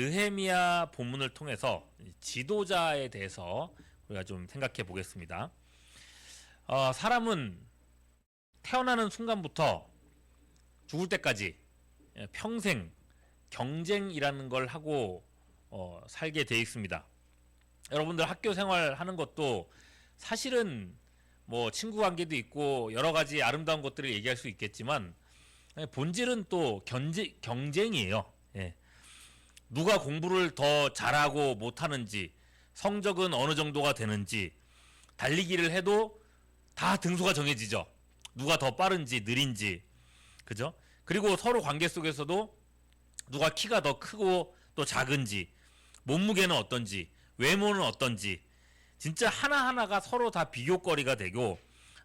느헤미야 본문을 통해서 지도자에 대해서 우리가 좀 생각해 보겠습니다. 어, 사람은 태어나는 순간부터 죽을 때까지 예, 평생 경쟁이라는 걸 하고 어, 살게 돼 있습니다. 여러분들 학교 생활 하는 것도 사실은 뭐 친구 관계도 있고 여러 가지 아름다운 것들을 얘기할 수 있겠지만 예, 본질은 또 견제, 경쟁이에요. 예. 누가 공부를 더 잘하고 못하는지 성적은 어느 정도가 되는지 달리기를 해도 다 등수가 정해지죠. 누가 더 빠른지 느린지 그죠? 그리고 서로 관계 속에서도 누가 키가 더 크고 또 작은지 몸무게는 어떤지 외모는 어떤지 진짜 하나하나가 서로 다 비교거리가 되고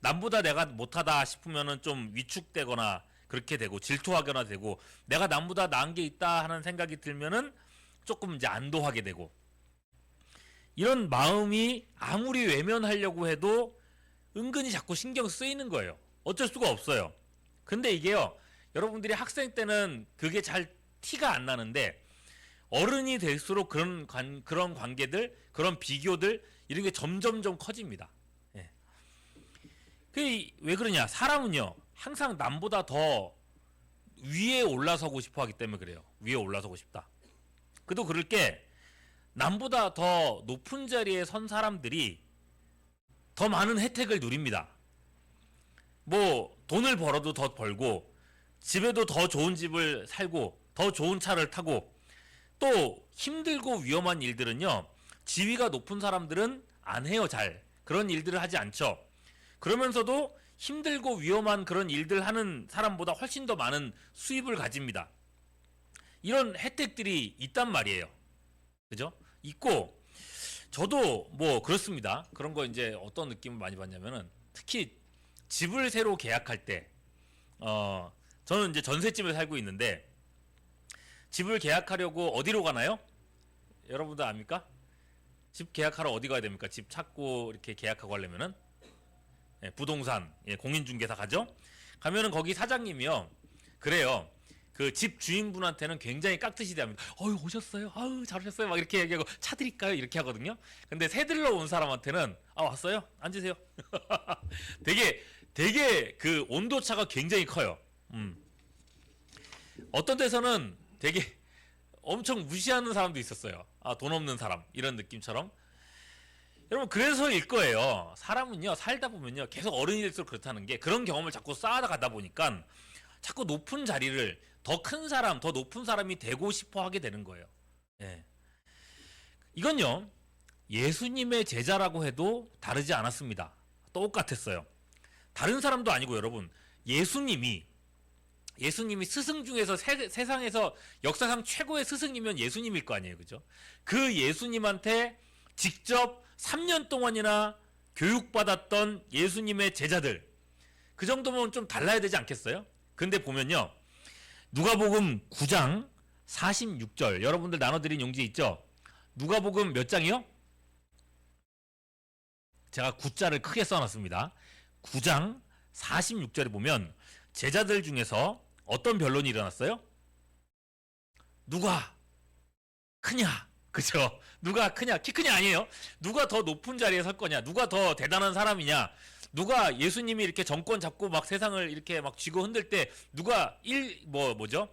남보다 내가 못하다 싶으면은 좀 위축되거나 그렇게 되고 질투하거나 되고 내가 남보다 나은 게 있다 하는 생각이 들면은 조금 이제 안도하게 되고 이런 마음이 아무리 외면하려고 해도 은근히 자꾸 신경 쓰이는 거예요. 어쩔 수가 없어요. 근데 이게요, 여러분들이 학생 때는 그게 잘 티가 안 나는데 어른이 될수록 그런 관, 그런 관계들, 그런 비교들 이런 게 점점점 커집니다. 예. 그왜 그러냐? 사람은요 항상 남보다 더 위에 올라서고 싶어 하기 때문에 그래요. 위에 올라서고 싶다. 그도 그럴 게 남보다 더 높은 자리에 선 사람들이 더 많은 혜택을 누립니다. 뭐 돈을 벌어도 더 벌고 집에도 더 좋은 집을 살고 더 좋은 차를 타고 또 힘들고 위험한 일들은요 지위가 높은 사람들은 안 해요 잘 그런 일들을 하지 않죠 그러면서도 힘들고 위험한 그런 일들 하는 사람보다 훨씬 더 많은 수입을 가집니다 이런 혜택들이 있단 말이에요 그죠 있고 저도 뭐 그렇습니다 그런 거 이제 어떤 느낌을 많이 받냐면은 특히 집을 새로 계약할 때 어, 저는 이제 전셋집에 살고 있는데 집을 계약하려고 어디로 가나요? 여러분들 압니까? 집 계약하러 어디 가야 됩니까? 집 찾고 이렇게 계약하고 하려면은 예, 부동산 예, 공인중개사 가죠. 가면은 거기 사장님이요. 그래요. 그 집 주인분한테는 굉장히 깍듯이 대합니다. 어유 오셨어요. 아유 잘 오셨어요. 막 이렇게 얘기하고 차 드릴까요? 이렇게 하거든요. 근데 새 들러 온 사람한테는 아 왔어요. 앉으세요. 되게 되게 그 온도 차가 굉장히 커요. 음. 어떤 데서는 되게 엄청 무시하는 사람도 있었어요. 아, 돈 없는 사람. 이런 느낌처럼. 여러분, 그래서일 거예요. 사람은요, 살다 보면요, 계속 어른이 될수록 그렇다는 게 그런 경험을 자꾸 쌓아다 가다 보니까 자꾸 높은 자리를 더 큰 사람, 더 높은 사람이 되고 싶어 하게 되는 거예요. 예. 이건요, 예수님의 제자라고 해도 다르지 않았습니다. 똑같았어요. 다른 사람도 아니고 여러분, 예수님이 예수님이 스승 중에서 세, 세상에서 역사상 최고의 스승이면 예수님일 거 아니에요. 그죠? 그 예수님한테 직접 3년 동안이나 교육받았던 예수님의 제자들. 그 정도면 좀 달라야 되지 않겠어요? 근데 보면요. 누가복음 9장 46절. 여러분들 나눠드린 용지 있죠? 누가복음 몇 장이요? 제가 9자를 크게 써놨습니다. 9장 46절에 보면 제자들 중에서 어떤 변론이 일어났어요? 누가 크냐? 그죠? 누가 크냐? 키 크냐 아니에요? 누가 더 높은 자리에 설 거냐? 누가 더 대단한 사람이냐? 누가 예수님이 이렇게 정권 잡고 막 세상을 이렇게 막 쥐고 흔들 때 누가 일 뭐 뭐죠?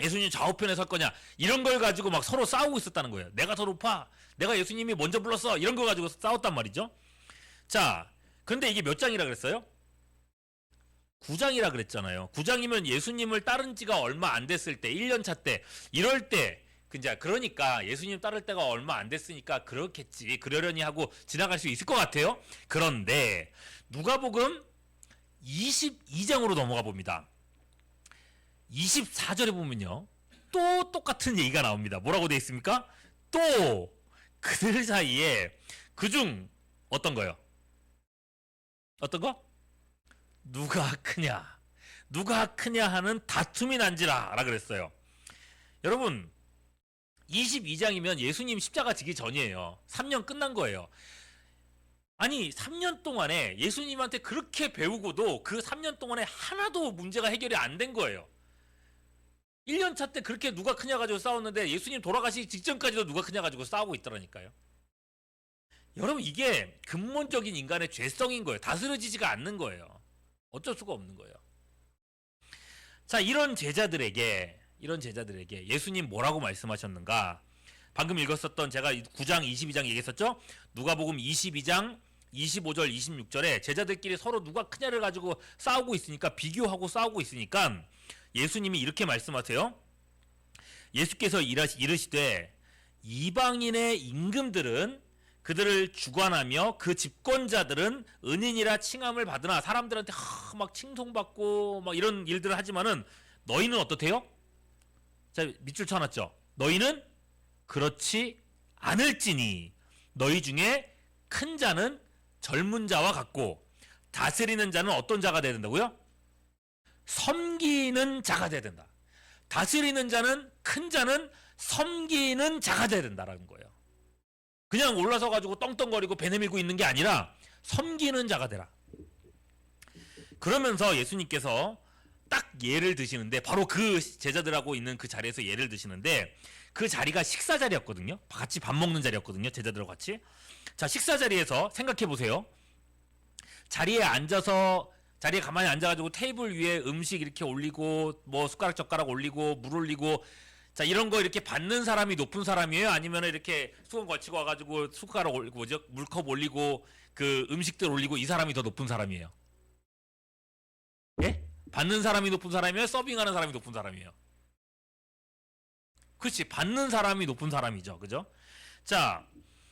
예수님 좌우편에 설 거냐? 이런 걸 가지고 막 서로 싸우고 있었다는 거예요. 내가 더 높아. 내가 예수님이 먼저 불렀어. 이런 거 가지고 싸웠단 말이죠. 자, 근데 이게 몇 장이라 그랬어요? 9장이라 그랬잖아요. 9장이면 예수님을 따른 지가 얼마 안 됐을 때, 1년 차 때, 이럴 때, 그냥 그러니까 예수님 따를 때가 얼마 안 됐으니까 그렇겠지. 그러려니 하고 지나갈 수 있을 것 같아요. 그런데 누가복음 22장으로 넘어가 봅니다. 24절에 보면요. 또 똑같은 얘기가 나옵니다. 뭐라고 돼 있습니까? 또 그들 사이에 그중 어떤 거요? 어떤 거? 누가 크냐? 누가 크냐 하는 다툼이 난지라 라 그랬어요. 여러분 22장이면 예수님 십자가 지기 전이에요. 3년 끝난 거예요. 아니 3년 동안에 예수님한테 그렇게 배우고도 그 3년 동안에 하나도 문제가 해결이 안 된 거예요. 1년 차 때 그렇게 누가 크냐 가지고 싸웠는데 예수님 돌아가시기 직전까지도 누가 크냐 가지고 싸우고 있더라니까요. 여러분 이게 근본적인 인간의 죄성인 거예요. 다스려지지가 않는 거예요. 어쩔 수가 없는 거예요. 자, 이런 제자들에게 이런 제자들에게 예수님 뭐라고 말씀하셨는가? 방금 읽었었던 제가 9장 22장 얘기했었죠? 누가복음 22장 25절 26절에 제자들끼리 서로 누가 크냐를 가지고 싸우고 있으니까 비교하고 싸우고 있으니까 예수님이 이렇게 말씀하세요. 예수께서 이르시- 이르시되 이방인의 임금들은 그들을 주관하며 그 집권자들은 은인이라 칭함을 받으나 사람들한테 하, 막 칭송받고 막 이런 일들을 하지만은 너희는 어떻대요? 자 밑줄 쳐놨죠. 너희는 그렇지 않을지니 너희 중에 큰 자는 젊은 자와 같고 다스리는 자는 어떤 자가 돼야 된다고요? 섬기는 자가 돼야 된다. 다스리는 자는 큰 자는 섬기는 자가 돼야 된다라는 거예요. 그냥 올라서 가지고 떵떵거리고 배 내밀고 있는 게 아니라 섬기는 자가 되라. 그러면서 예수님께서 딱 예를 드시는데 바로 그 제자들하고 있는 그 자리에서 예를 드시는데 그 자리가 식사 자리였거든요. 같이 밥 먹는 자리였거든요. 제자들하고 같이. 자, 식사 자리에서 생각해 보세요. 자리에 앉아서 자리에 가만히 앉아가지고 테이블 위에 음식 이렇게 올리고 뭐 숟가락 젓가락 올리고 물 올리고 자 이런 거 이렇게 받는 사람이 높은 사람이에요? 아니면 이렇게 수건 걸치고 와가지고 숟가락 올리고 뭐죠 물컵 올리고 그 음식들 올리고 이 사람이 더 높은 사람이에요? 예? 받는 사람이 높은 사람이에요? 서빙하는 사람이 높은 사람이에요? 그렇지 받는 사람이 높은 사람이죠, 그죠? 자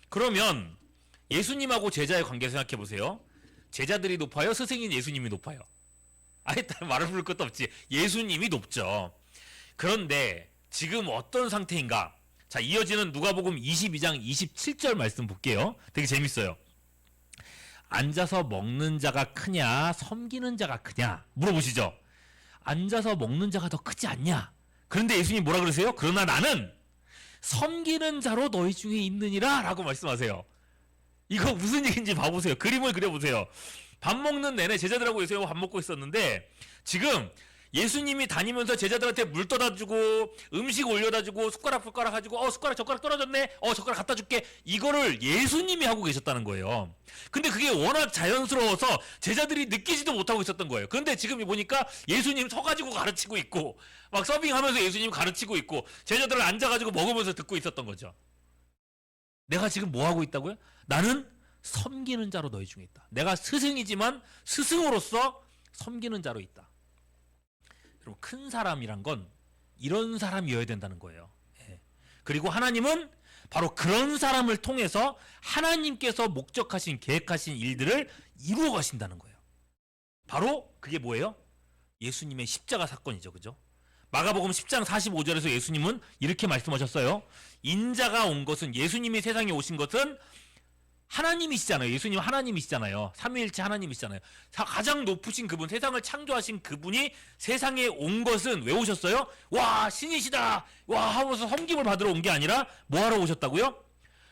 그러면 예수님하고 제자의 관계 생각해 보세요. 제자들이 높아요? 스승인 예수님이 높아요? 아예 말을 부를 것도 없지. 예수님이 높죠. 그런데 지금 어떤 상태인가? 자, 이어지는 누가복음 22장 27절 말씀 볼게요. 되게 재밌어요. 앉아서 먹는 자가 크냐, 섬기는 자가 크냐? 물어보시죠. 앉아서 먹는 자가 더 크지 않냐? 그런데 예수님 뭐라 그러세요? 그러나 나는 섬기는 자로 너희 중에 있느니라 라고 말씀하세요. 이거 무슨 얘기인지 봐보세요. 그림을 그려보세요. 밥 먹는 내내 제자들하고 예수님하고 밥 먹고 있었는데 지금 예수님이 다니면서 제자들한테 물 떠다 주고 음식 올려다 주고 숟가락 숟가락 가지고 어 숟가락 젓가락 떨어졌네 어 젓가락 갖다 줄게 이거를 예수님이 하고 계셨다는 거예요 근데 그게 워낙 자연스러워서 제자들이 느끼지도 못하고 있었던 거예요 그런데 지금 보니까 예수님 서 가지고 가르치고 있고 막 서빙하면서 예수님 가르치고 있고 제자들은 앉아 가지고 먹으면서 듣고 있었던 거죠 내가 지금 뭐 하고 있다고요? 나는 섬기는 자로 너희 중에 있다. 내가 스승이지만 스승으로서 섬기는 자로 있다. 여러분 큰 사람이란 건 이런 사람이어야 된다는 거예요. 예. 그리고 하나님은 바로 그런 사람을 통해서 하나님께서 목적하신 계획하신 일들을 이루어 가신다는 거예요. 바로 그게 뭐예요? 예수님의 십자가 사건이죠. 그죠? 마가복음 10장 45절에서 예수님은 이렇게 말씀하셨어요. 인자가 온 것은 예수님이 세상에 오신 것은 하나님이시잖아요. 예수님 하나님이시잖아요. 삼위일체 하나님이시잖아요. 사- 가장 높으신 그분, 세상을 창조하신 그분이 세상에 온 것은 왜 오셨어요? 와 신이시다. 와 하면서 섬김을 받으러 온 게 아니라 뭐 하러 오셨다고요?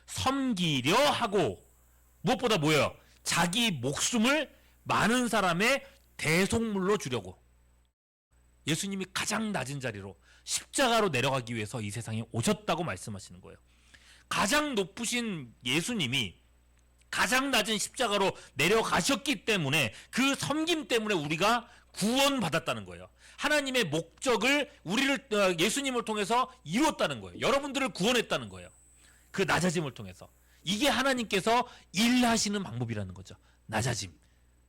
섬기려 하고 무엇보다 뭐예요? 자기 목숨을 많은 사람의 대속물로 주려고. 예수님이 가장 낮은 자리로 십자가로 내려가기 위해서 이 세상에 오셨다고 말씀하시는 거예요. 가장 높으신 예수님이 가장 낮은 십자가로 내려가셨기 때문에 그 섬김 때문에 우리가 구원받았다는 거예요. 하나님의 목적을 우리를 어, 예수님을 통해서 이루었다는 거예요. 여러분들을 구원했다는 거예요. 그 낮아짐을 통해서 이게 하나님께서 일하시는 방법이라는 거죠. 낮아짐.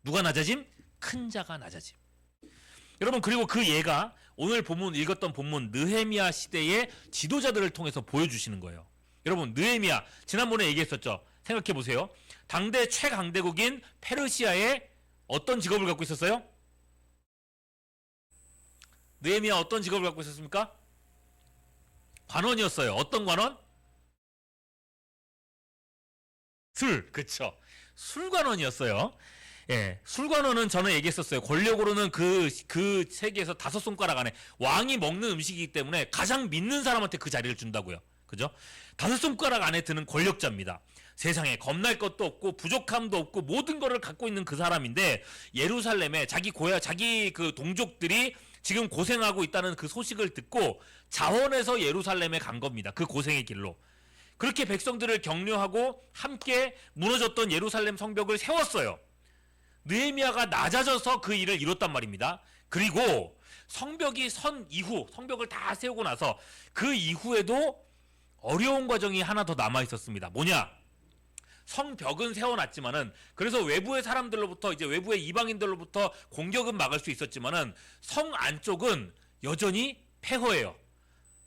누가 낮아짐? 큰 자가 낮아짐. 여러분 그리고 그 예가 오늘 본문 읽었던 본문 느헤미야 시대의 지도자들을 통해서 보여주시는 거예요. 여러분 느헤미야 지난번에 얘기했었죠. 생각해 보세요. 당대 최강대국인 페르시아의 어떤 직업을 갖고 있었어요? 느헤미야 어떤 직업을 갖고 있었습니까? 관원이었어요. 어떤 관원? 술, 그쵸. 술관원이었어요. 예, 술관원은 저는 얘기했었어요. 권력으로는 그, 그 세계에서 다섯 손가락 안에 왕이 먹는 음식이기 때문에 가장 믿는 사람한테 그 자리를 준다고요. 그죠? 다섯 손가락 안에 드는 권력자입니다. 세상에 겁날 것도 없고 부족함도 없고 모든 거를 갖고 있는 그 사람인데 예루살렘에 자기 고야 자기 그 동족들이 지금 고생하고 있다는 그 소식을 듣고 자원해서 예루살렘에 간 겁니다. 그 고생의 길로. 그렇게 백성들을 격려하고 함께 무너졌던 예루살렘 성벽을 세웠어요. 느헤미야가 낮아져서 그 일을 이뤘단 말입니다. 그리고 성벽이 선 이후 성벽을 다 세우고 나서 그 이후에도 어려운 과정이 하나 더 남아 있었습니다. 뭐냐? 성벽은 세워놨지만은 그래서 외부의 사람들로부터 이제 외부의 이방인들로부터 공격은 막을 수 있었지만은 성 안쪽은 여전히 폐허해요.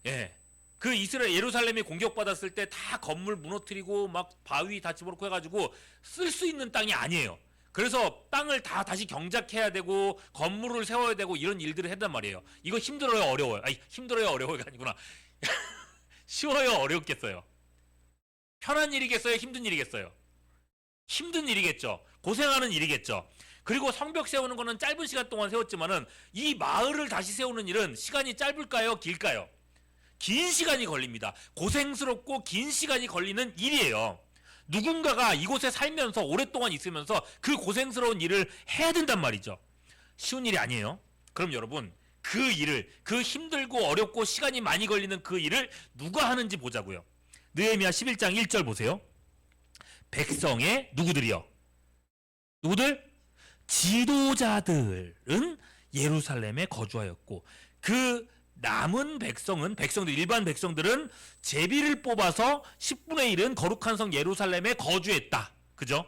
예. 그 이스라엘 예루살렘이 공격받았을 때 다 건물 무너뜨리고 막 바위 다 집어넣고 해가지고 쓸 수 있는 땅이 아니에요. 그래서 땅을 다 다시 경작해야 되고 건물을 세워야 되고 이런 일들을 했단 말이에요. 이거 힘들어요, 어려워요. 아니 힘들어요, 어려워요가 아니구나. 쉬워요, 어렵겠어요. 편한 일이겠어요, 힘든 일이겠어요. 힘든 일이겠죠. 고생하는 일이겠죠. 그리고 성벽 세우는 거는 짧은 시간 동안 세웠지만은 이 마을을 다시 세우는 일은 시간이 짧을까요, 길까요? 긴 시간이 걸립니다. 고생스럽고 긴 시간이 걸리는 일이에요. 누군가가 이곳에 살면서 오랫동안 있으면서 그 고생스러운 일을 해야 된단 말이죠. 쉬운 일이 아니에요. 그럼 여러분 그 일을 그 힘들고 어렵고 시간이 많이 걸리는 그 일을 누가 하는지 보자고요. 느헤미야 11장 1절 보세요. 백성의 누구들이요? 누구들? 지도자들은 예루살렘에 거주하였고 그 남은 백성은 백성들 일반 백성들은 제비를 뽑아서 10분의 1은 거룩한 성 예루살렘에 거주했다. 그죠?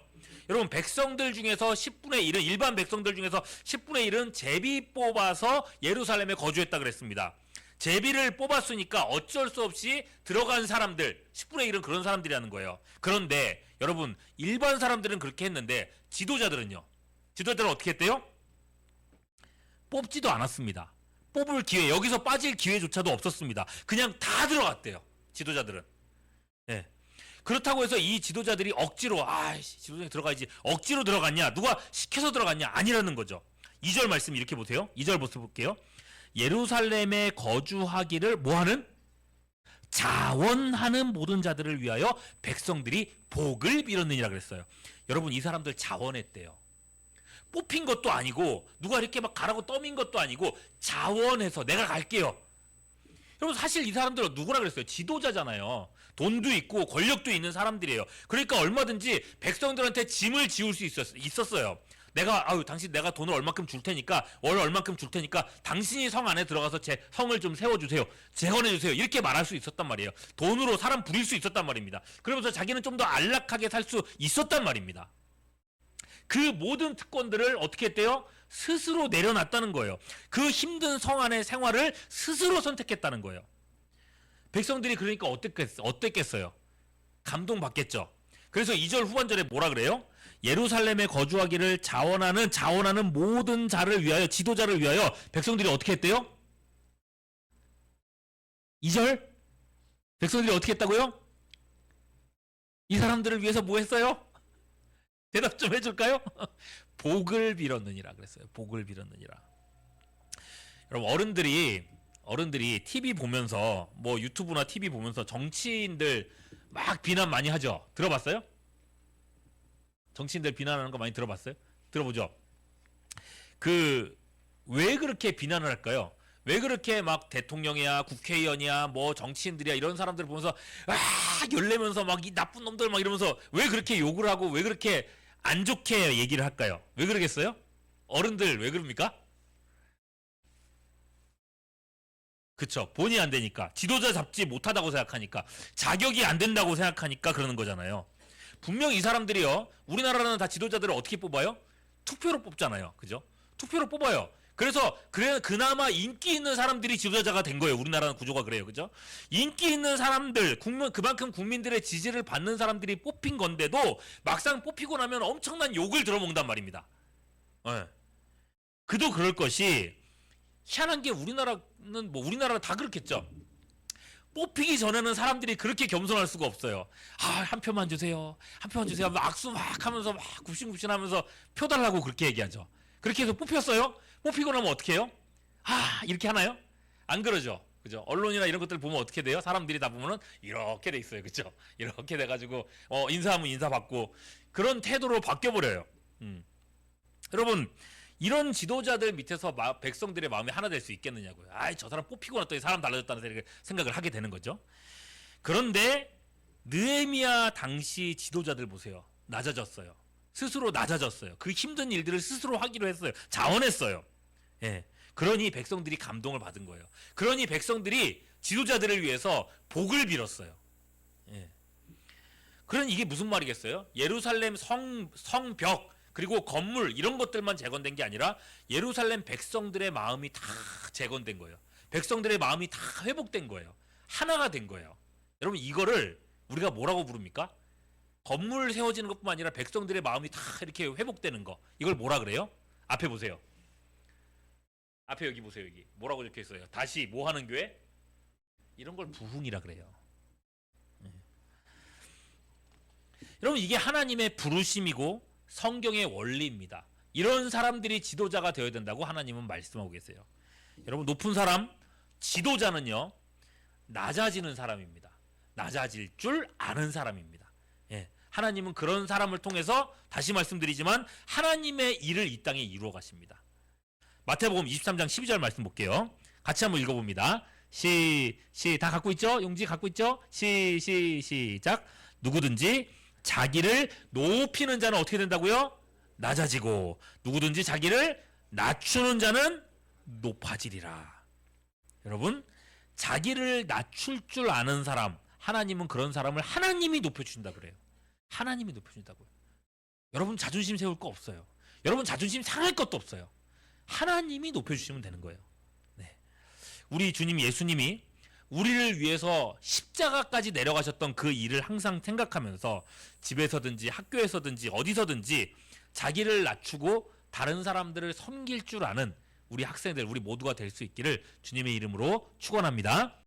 여러분 백성들 중에서 10분의 1은 일반 백성들 중에서 10분의 1은 제비 뽑아서 예루살렘에 거주했다 그랬습니다. 제비를 뽑았으니까 어쩔 수 없이 들어간 사람들 10분의 1은 그런 사람들이라는 거예요. 그런데 여러분 일반 사람들은 그렇게 했는데 지도자들은요. 지도자들은 어떻게 했대요? 뽑지도 않았습니다. 뽑을 기회 여기서 빠질 기회조차도 없었습니다. 그냥 다 들어갔대요. 지도자들은. 예. 그렇다고 해서 이 지도자들이 억지로 아 지도자에 들어가야지 억지로 들어갔냐 누가 시켜서 들어갔냐 아니라는 거죠. 2절 말씀 이렇게 보세요. 2절 모습 볼게요. 예루살렘에 거주하기를 뭐하는 자원하는 모든 자들을 위하여 백성들이 복을 빌었느니라 그랬어요. 여러분 이 사람들 자원했대요. 뽑힌 것도 아니고 누가 이렇게 막 가라고 떠민 것도 아니고 자원해서 내가 갈게요. 여러분 사실 이 사람들은 누구라 그랬어요? 지도자잖아요. 돈도 있고 권력도 있는 사람들이에요. 그러니까 얼마든지 백성들한테 짐을 지울 수 있었, 있었어요. 내가 아유 당신 내가 돈을 얼마큼 줄 테니까 월 얼마큼 줄 테니까 당신이 성 안에 들어가서 제 성을 좀 세워 주세요. 재건해 주세요. 이렇게 말할 수 있었단 말이에요. 돈으로 사람 부릴 수 있었단 말입니다. 그러면서 자기는 좀 더 안락하게 살 수 있었단 말입니다. 그 모든 특권들을 어떻게 했대요? 스스로 내려놨다는 거예요. 그 힘든 성 안의 생활을 스스로 선택했다는 거예요. 백성들이 그러니까 어땠겠, 어땠겠어요? 감동받겠죠. 그래서 2절 후반절에 뭐라 그래요? 예루살렘에 거주하기를 자원하는 자원하는 모든 자를 위하여 지도자를 위하여 백성들이 어떻게 했대요? 2절 백성들이 어떻게 했다고요? 이 사람들을 위해서 뭐 했어요? 대답 좀 해줄까요? 복을 빌었느니라 그랬어요. 복을 빌었느니라. 여러분 어른들이 어른들이 TV 보면서 뭐 유튜브나 TV 보면서 정치인들 막 비난 많이 하죠. 들어봤어요? 정치인들 비난하는 거 많이 들어봤어요? 들어보죠. 그 왜 그렇게 비난을 할까요? 왜 그렇게 막 대통령이야 국회의원이야 뭐 정치인들이야 이런 사람들 보면서 아 열내면서 막 이 나쁜 놈들 막 이러면서 왜 그렇게 욕을 하고 왜 그렇게 안 좋게 얘기를 할까요? 왜 그러겠어요? 어른들 왜 그럽니까? 그쵸 본의 안 되니까 지도자 잡지 못하다고 생각하니까 자격이 안 된다고 생각하니까 그러는 거잖아요. 분명 이 사람들이요 우리나라는 다 지도자들을 어떻게 뽑아요? 투표로 뽑잖아요. 그죠? 투표로 뽑아요. 그래서 그래 그나마 인기 있는 사람들이 지도자가 된 거예요. 우리나라는 구조가 그래요. 그죠? 인기 있는 사람들, 국민 그만큼 국민들의 지지를 받는 사람들이 뽑힌 건데도 막상 뽑히고 나면 엄청난 욕을 들어먹는단 말입니다. 예. 그도 그럴 것이 희한한 게 우리나라는 뭐 우리나라 다 그렇겠죠. 뽑히기 전에는 사람들이 그렇게 겸손할 수가 없어요. 아, 한 표만 주세요. 한 표만 주세요. 막 악수 막 하면서 막 굽신굽신 하면서 표 달라고 그렇게 얘기하죠. 그렇게 해서 뽑혔어요? 뽑히고 나면 어떻게 해요? 아, 이렇게 하나요? 안 그러죠. 그죠? 언론이나 이런 것들 보면 어떻게 돼요? 사람들이 다 보면은 이렇게 돼 있어요. 그죠? 이렇게 돼 가지고 어, 인사하면 인사 받고 그런 태도로 바뀌어 버려요. 음. 여러분, 이런 지도자들 밑에서 마- 백성들의 마음이 하나 될 수 있겠느냐고요. 아이 저 사람 뽑히고 났더니 사람 달라졌다는 생각을- 하게 되는 거죠. 그런데 느헤미야 당시 지도자들 보세요. 낮아졌어요. 스스로 낮아졌어요. 그 힘든 일들을 스스로 하기로 했어요. 자원했어요. 예. 그러니 백성들이 감동을 받은 거예요. 그러니 백성들이 지도자들을 위해서 복을 빌었어요. 예. 그런 이게 무슨 말이겠어요? 예루살렘 성 성벽 그리고 건물 이런 것들만 재건된 게 아니라 예루살렘 백성들의 마음이 다 재건된 거예요. 백성들의 마음이 다 회복된 거예요. 하나가 된 거예요. 여러분 이거를 우리가 뭐라고 부릅니까? 건물 세워지는 것뿐만 아니라 백성들의 마음이 다 이렇게 회복되는 거. 이걸 뭐라 그래요? 앞에 보세요. 앞에 여기 보세요 여기 뭐라고 적혀 있어요? 다시 뭐 하는 교회? 이런 걸 부흥이라 그래요. 예. 여러분 이게 하나님의 부르심이고 성경의 원리입니다. 이런 사람들이 지도자가 되어야 된다고 하나님은 말씀하고 계세요. 여러분 높은 사람 지도자는요 낮아지는 사람입니다. 낮아질 줄 아는 사람입니다. 예. 하나님은 그런 사람을 통해서 다시 말씀드리지만 하나님의 일을 이 땅에 이루어 가십니다. 마태복음 23장 12절 말씀 볼게요. 같이 한번 읽어봅니다. 시, 시, 다 갖고 있죠? 용지 갖고 있죠? 시, 시, 시작. 누구든지 자기를 높이는 자는 어떻게 된다고요? 낮아지고 누구든지 자기를 낮추는 자는 높아지리라. 여러분, 자기를 낮출 줄 아는 사람, 하나님은 그런 사람을 하나님이 높여주신다 그래요. 하나님이 높여준다고요. 여러분 자존심 세울 거 없어요. 여러분 자존심 상할 것도 없어요. 하나님이 높여주시면 되는 거예요. 네. 우리 주님 예수님이 우리를 위해서 십자가까지 내려가셨던 그 일을 항상 생각하면서 집에서든지 학교에서든지 어디서든지 자기를 낮추고 다른 사람들을 섬길 줄 아는 우리 학생들, 우리 모두가 될 수 있기를 주님의 이름으로 축원합니다.